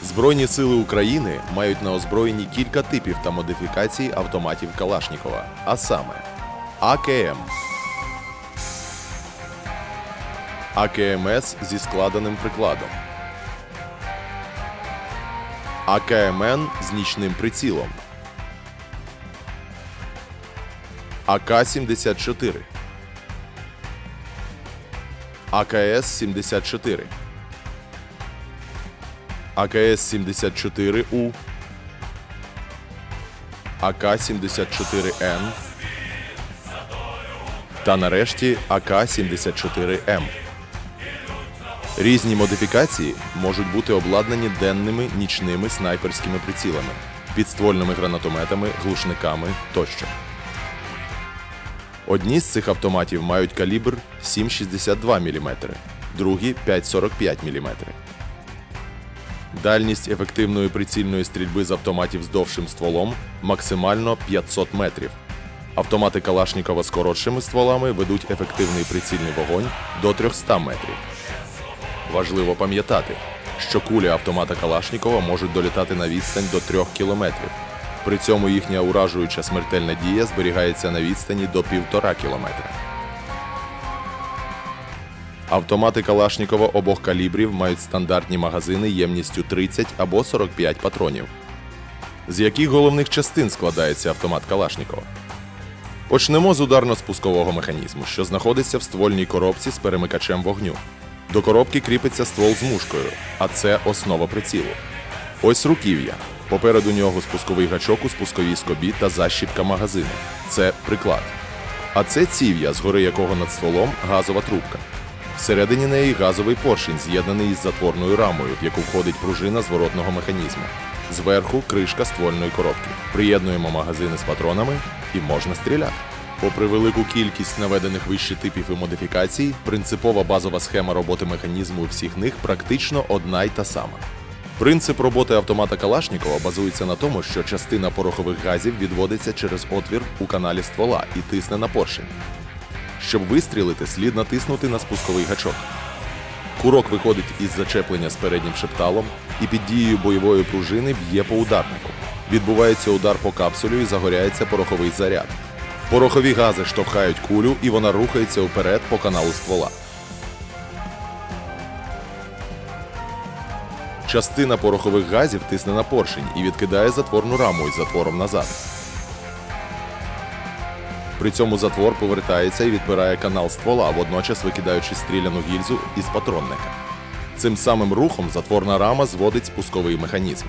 Збройні сили України мають на озброєнні кілька типів та модифікацій автоматів Калашнікова, а саме АКМ, АКМС зі складеним прикладом, АКМН з нічним прицілом, АК-74, АКС-74, АКС-74У, АК-74Н та нарешті АК-74М. Різні модифікації можуть бути обладнані денними нічними снайперськими прицілами, підствольними гранатометами, глушниками тощо. Одні з цих автоматів мають калібр 7,62 мм, другі 5,45 мм. Дальність ефективної прицільної стрільби з автоматів з довшим стволом максимально 500 метрів. Автомати Калашнікова з коротшими стволами ведуть ефективний прицільний вогонь до 300 метрів. Важливо пам'ятати, що кулі автомата Калашнікова можуть долітати на відстань до 3 кілометрів. При цьому їхня уражуюча смертельна дія зберігається на відстані до 1,5 кілометра. Автомати Калашнікова обох калібрів мають стандартні магазини ємністю 30 або 45 патронів. З яких головних частин складається автомат Калашнікова? Почнемо з ударно-спускового механізму, що знаходиться в ствольній коробці з перемикачем вогню. До коробки кріпиться ствол з мушкою, а це основа прицілу. Ось руків'я. Попереду нього спусковий гачок у спусковій скобі та защіпка магазину. Це приклад. А це ців'я, згори якого над стволом газова трубка. Всередині неї газовий поршень, з'єднаний із затворною рамою, в яку входить пружина зворотного механізму. Зверху кришка ствольної коробки. Приєднуємо магазини з патронами і можна стріляти. Попри велику кількість наведених вище типів і модифікацій, принципова базова схема роботи механізму у всіх них практично одна й та сама. Принцип роботи автомата Калашнікова базується на тому, що частина порохових газів відводиться через отвір у каналі ствола і тисне на поршень. Щоб вистрілити, слід натиснути на спусковий гачок. Курок виходить із зачеплення з переднім шепталом і під дією бойової пружини б'є по ударнику. Відбувається удар по капсулю і загоряється пороховий заряд. Порохові гази штовхають кулю, і вона рухається вперед по каналу ствола. Частина порохових газів тисне на поршень і відкидає затворну раму із затвором назад. При цьому затвор повертається і відбирає канал ствола, водночас викидаючи стріляну гільзу із патронника. Цим самим рухом затворна рама зводить спусковий механізм.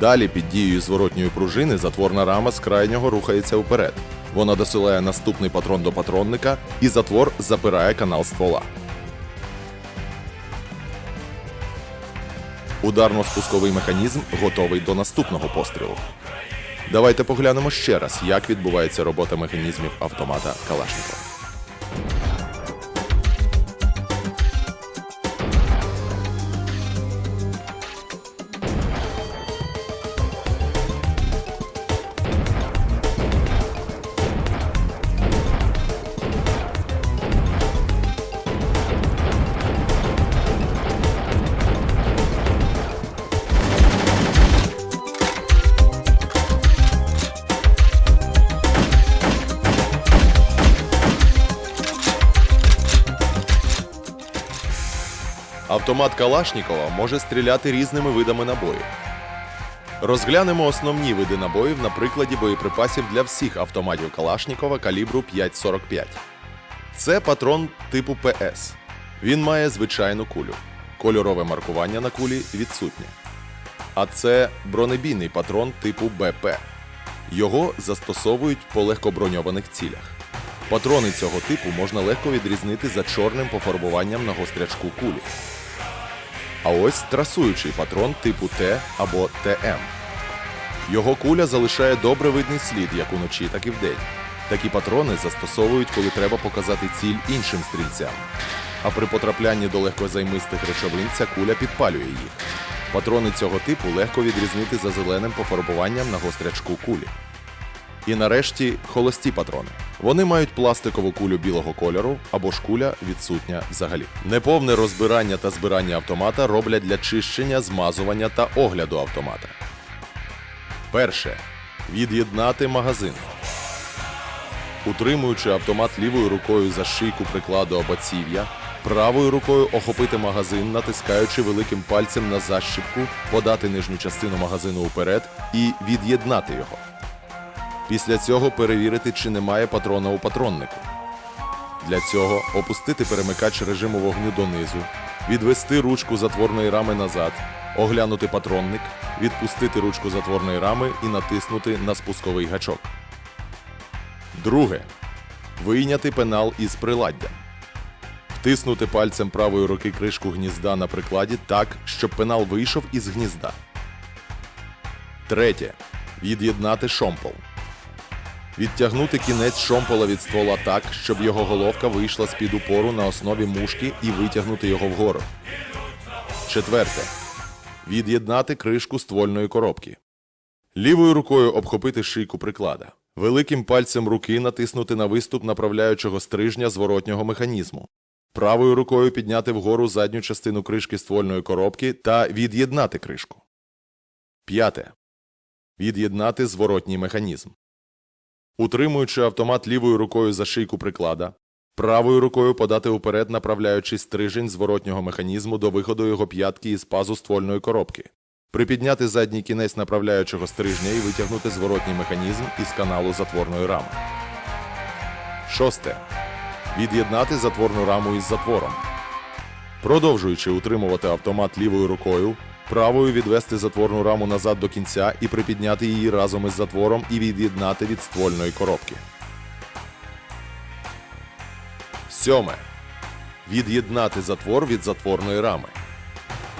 Далі під дією зворотньої пружини затворна рама з крайнього рухається вперед. Вона досилає наступний патрон до патронника, і затвор запирає канал ствола. Ударно-спусковий механізм готовий до наступного пострілу. Давайте поглянемо ще раз, як відбувається робота механізмів автомата Калашникова. Автомат Калашнікова може стріляти різними видами набоїв. Розглянемо основні види набоїв на прикладі боєприпасів для всіх автоматів Калашнікова калібру 5,45. Це патрон типу ПС. Він має звичайну кулю. Кольорове маркування на кулі відсутнє. А це бронебійний патрон типу БП. Його застосовують по легкоброньованих цілях. Патрони цього типу можна легко відрізнити за чорним пофарбуванням на гострячку кулі. А ось трасуючий патрон типу Т або ТМ. Його куля залишає добре видний слід як уночі, так і вдень. Такі патрони застосовують, коли треба показати ціль іншим стрільцям. А при потраплянні до легкозаймистих речовин ця куля підпалює їх. Патрони цього типу легко відрізнити за зеленим пофарбуванням на гострячку кулі. І нарешті холості патрони. Вони мають пластикову кулю білого кольору або ж куля відсутня взагалі. Неповне розбирання та збирання автомата роблять для чищення, змазування та огляду автомата. Перше. Від'єднати магазин. Утримуючи автомат лівою рукою за шийку прикладу або ців'я, правою рукою охопити магазин, натискаючи великим пальцем на защіпку, подати нижню частину магазину уперед і від'єднати його. Після цього перевірити, чи немає патрона у патроннику. Для цього опустити перемикач режиму вогню донизу, відвести ручку затворної рами назад, оглянути патронник, відпустити ручку затворної рами і натиснути на спусковий гачок. Друге. Вийняти пенал із приладдя. Втиснути пальцем правої руки кришку гнізда на прикладі так, щоб пенал вийшов із гнізда. Третє. Від'єднати шомпол. Відтягнути кінець шомпола від ствола так, щоб його головка вийшла з-під упору на основі мушки і витягнути його вгору. Четверте. Від'єднати кришку ствольної коробки. Лівою рукою обхопити шийку приклада. Великим пальцем руки натиснути на виступ направляючого стрижня зворотнього механізму. Правою рукою підняти вгору задню частину кришки ствольної коробки та від'єднати кришку. П'яте. Від'єднати зворотній механізм. Утримуючи автомат лівою рукою за шийку приклада, правою рукою подати уперед направляючи стрижень зворотнього механізму до виходу його п'ятки із пазу ствольної коробки. Припідняти задній кінець направляючого стрижня і витягнути зворотній механізм із каналу затворної рами. Шосте. Від'єднати затворну раму із затвором. Продовжуючи утримувати автомат лівою рукою, правою відвести затворну раму назад до кінця і припідняти її разом із затвором і від'єднати від ствольної коробки. Сьоме. Від'єднати затвор від затворної рами.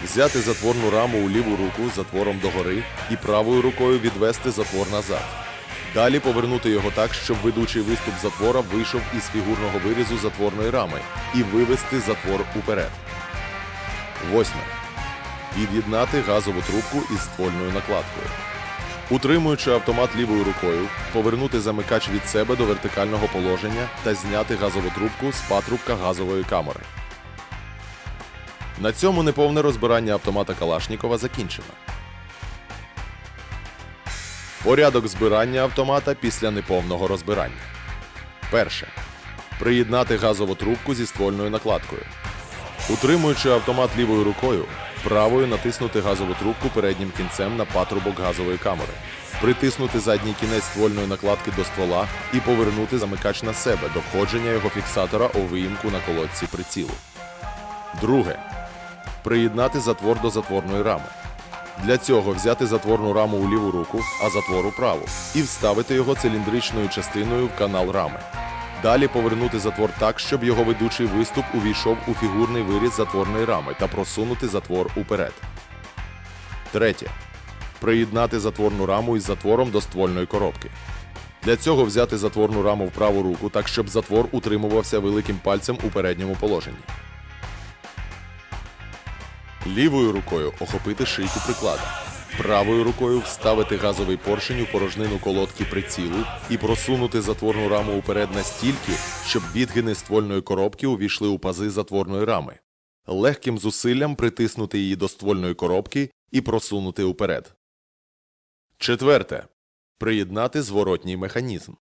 Взяти затворну раму у ліву руку затвором догори і правою рукою відвести затвор назад. Далі повернути його так, щоб ведучий виступ затвора вийшов із фігурного вирізу затворної рами і вивести затвор уперед. Восьме. Від'єднати газову трубку із ствольною накладкою. Утримуючи автомат лівою рукою, повернути замикач від себе до вертикального положення та зняти газову трубку з патрубка газової камери. На цьому неповне розбирання автомата Калашнікова закінчено. Порядок збирання автомата після неповного розбирання. Перше. Приєднати газову трубку зі ствольною накладкою. Утримуючи автомат лівою рукою, правою натиснути газову трубку переднім кінцем на патрубок газової камери, притиснути задній кінець ствольної накладки до ствола і повернути замикач на себе до входження його фіксатора у виїмку на колодці прицілу. Друге. Приєднати затвор до затворної рами. Для цього взяти затворну раму у ліву руку, а затвор у праву, і вставити його циліндричною частиною в канал рами. Далі повернути затвор так, щоб його ведучий виступ увійшов у фігурний виріз затворної рами та просунути затвор уперед. Третє. Приєднати затворну раму із затвором до ствольної коробки. Для цього взяти затворну раму в праву руку так, щоб затвор утримувався великим пальцем у передньому положенні. Лівою рукою охопити шийку приклада. Правою рукою вставити газовий поршень у порожнину колодки прицілу і просунути затворну раму уперед настільки, щоб відгини ствольної коробки увійшли у пази затворної рами. Легким зусиллям притиснути її до ствольної коробки і просунути уперед. Четверте. Приєднати зворотній механізм.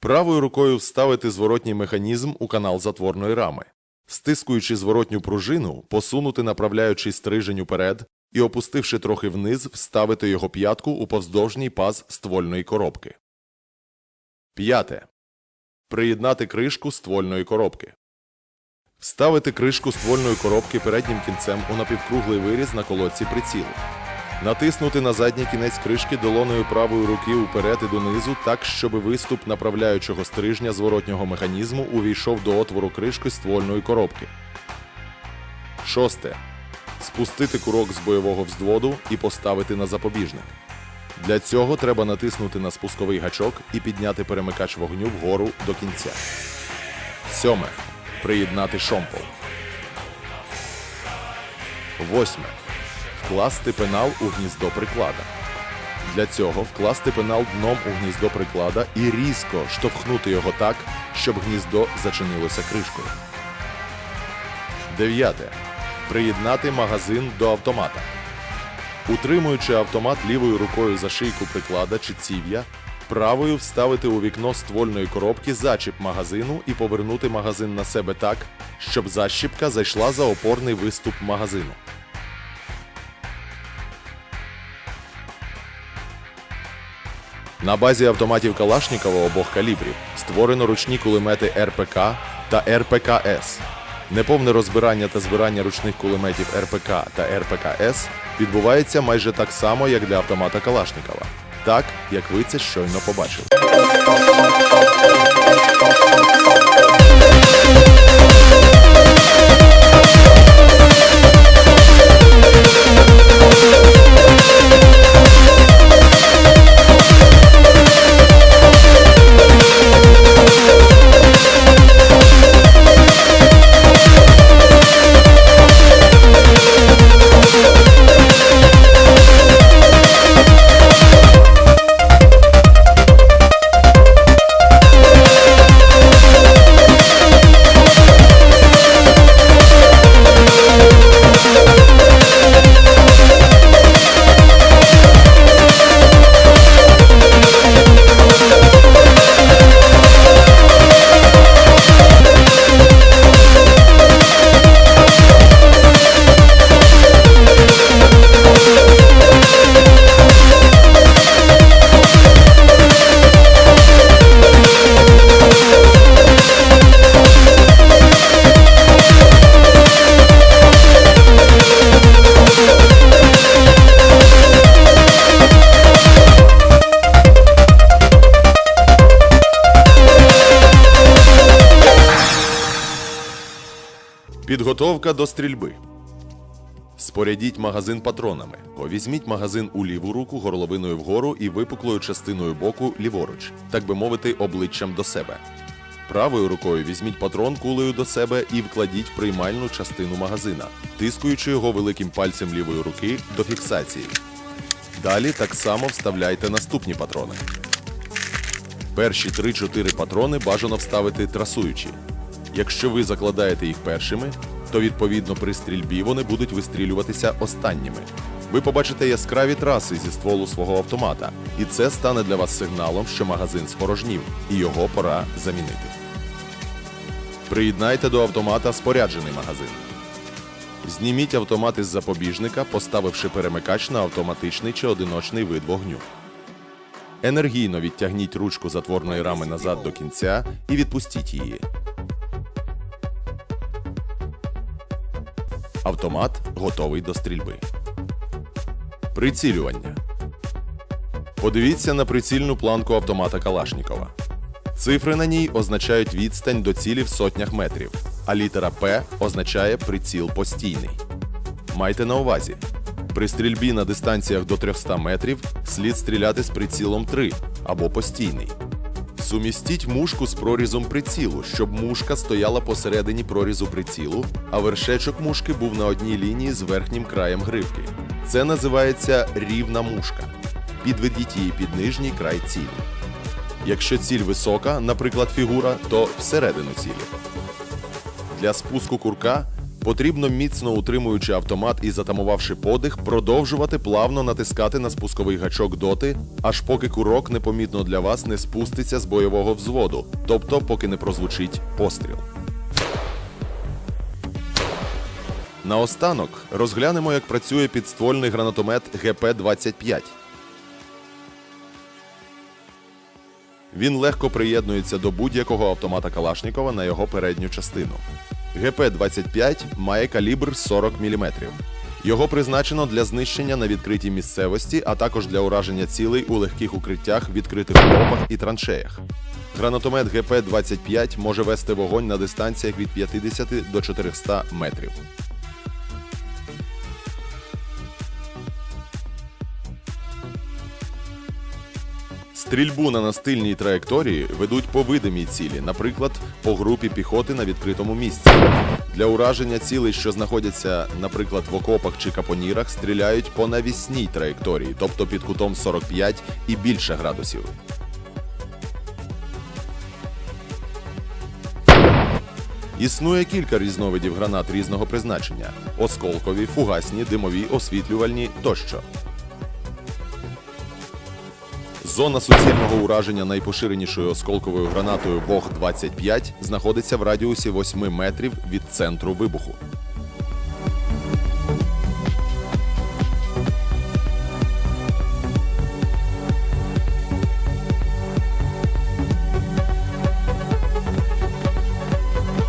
Правою рукою вставити зворотній механізм у канал затворної рами. Стискуючи зворотню пружину, посунути направляючий стрижень уперед і, опустивши трохи вниз, вставити його п'ятку у повздовжній паз ствольної коробки. П'яте. Приєднати кришку ствольної коробки. Вставити кришку ствольної коробки переднім кінцем у напівкруглий виріз на колодці прицілу. Натиснути на задній кінець кришки долоною правої руки уперед і донизу так, щоб виступ направляючого стрижня зворотнього механізму увійшов до отвору кришки ствольної коробки. Шосте. Спустити курок з бойового взводу і поставити на запобіжник. Для цього треба натиснути на спусковий гачок і підняти перемикач вогню вгору до кінця. Сьоме. Приєднати шомпол. Восьме. Вкласти пенал у гніздо приклада. Для цього вкласти пенал дном у гніздо приклада і різко штовхнути його так, щоб гніздо зачинилося кришкою. Дев'яте. Приєднати магазин до автомата. Утримуючи автомат лівою рукою за шийку приклада чи ців'я, правою вставити у вікно ствольної коробки зачіп магазину і повернути магазин на себе так, щоб защіпка зайшла за опорний виступ магазину. На базі автоматів Калашнікова обох калібрів створено ручні кулемети РПК та РПКС. Неповне розбирання та збирання ручних кулеметів РПК та РПКС відбувається майже так само, як для автомата Калашникова. Так, як ви це щойно побачили. Підготовка до стрільби. Спорядіть магазин патронами. Візьміть магазин у ліву руку горловиною вгору і випуклою частиною боку ліворуч, так би мовити, обличчям до себе. Правою рукою візьміть патрон кулею до себе і вкладіть в приймальну частину магазина, тискуючи його великим пальцем лівої руки до фіксації. Далі так само вставляйте наступні патрони. Перші 3-4 патрони бажано вставити трасуючи. Якщо ви закладаєте їх першими, то відповідно при стрільбі вони будуть вистрілюватися останніми. Ви побачите яскраві траси зі стволу свого автомата, і це стане для вас сигналом, що магазин спорожнів, і його пора замінити. Приєднайте до автомата споряджений магазин. Зніміть автомат із запобіжника, поставивши перемикач на автоматичний чи одиночний вид вогню. Енергійно відтягніть ручку затворної рами назад до кінця і відпустіть її. Автомат готовий до стрільби. Прицілювання. Подивіться на прицільну планку автомата Калашнікова. Цифри на ній означають відстань до цілі в сотнях метрів, а літера П означає приціл постійний. Майте на увазі, при стрільбі на дистанціях до 300 метрів слід стріляти з прицілом 3 або постійний. Сумістіть мушку з прорізом прицілу, щоб мушка стояла посередині прорізу прицілу, а вершечок мушки був на одній лінії з верхнім краєм гривки. Це називається рівна мушка. Підведіть її під нижній край цілі. Якщо ціль висока, наприклад, фігура, то всередину цілі. Для спуску курка потрібно міцно утримуючи автомат і затамувавши подих, продовжувати плавно натискати на спусковий гачок доти, аж поки курок непомітно для вас не спуститься з бойового взводу, тобто поки не прозвучить постріл. Наостанок розглянемо, як працює підствольний гранатомет ГП-25. Він легко приєднується до будь-якого автомата Калашнікова на його передню частину. ГП-25 має калібр 40 мм. Його призначено для знищення на відкритій місцевості, а також для ураження цілей у легких укриттях, відкритих окопах і траншеях. Гранатомет ГП-25 може вести вогонь на дистанціях від 50 до 400 метрів. Стрільбу на настильній траєкторії ведуть по видимій цілі, наприклад, по групі піхоти на відкритому місці. Для ураження цілей, що знаходяться, наприклад, в окопах чи капонірах, стріляють по навісній траєкторії, тобто під кутом 45 і більше градусів. Існує кілька різновидів гранат різного призначення: осколкові, фугасні, димові, освітлювальні тощо. Зона суцільного ураження найпоширенішою осколковою гранатою ВОГ-25 знаходиться в радіусі 8 метрів від центру вибуху.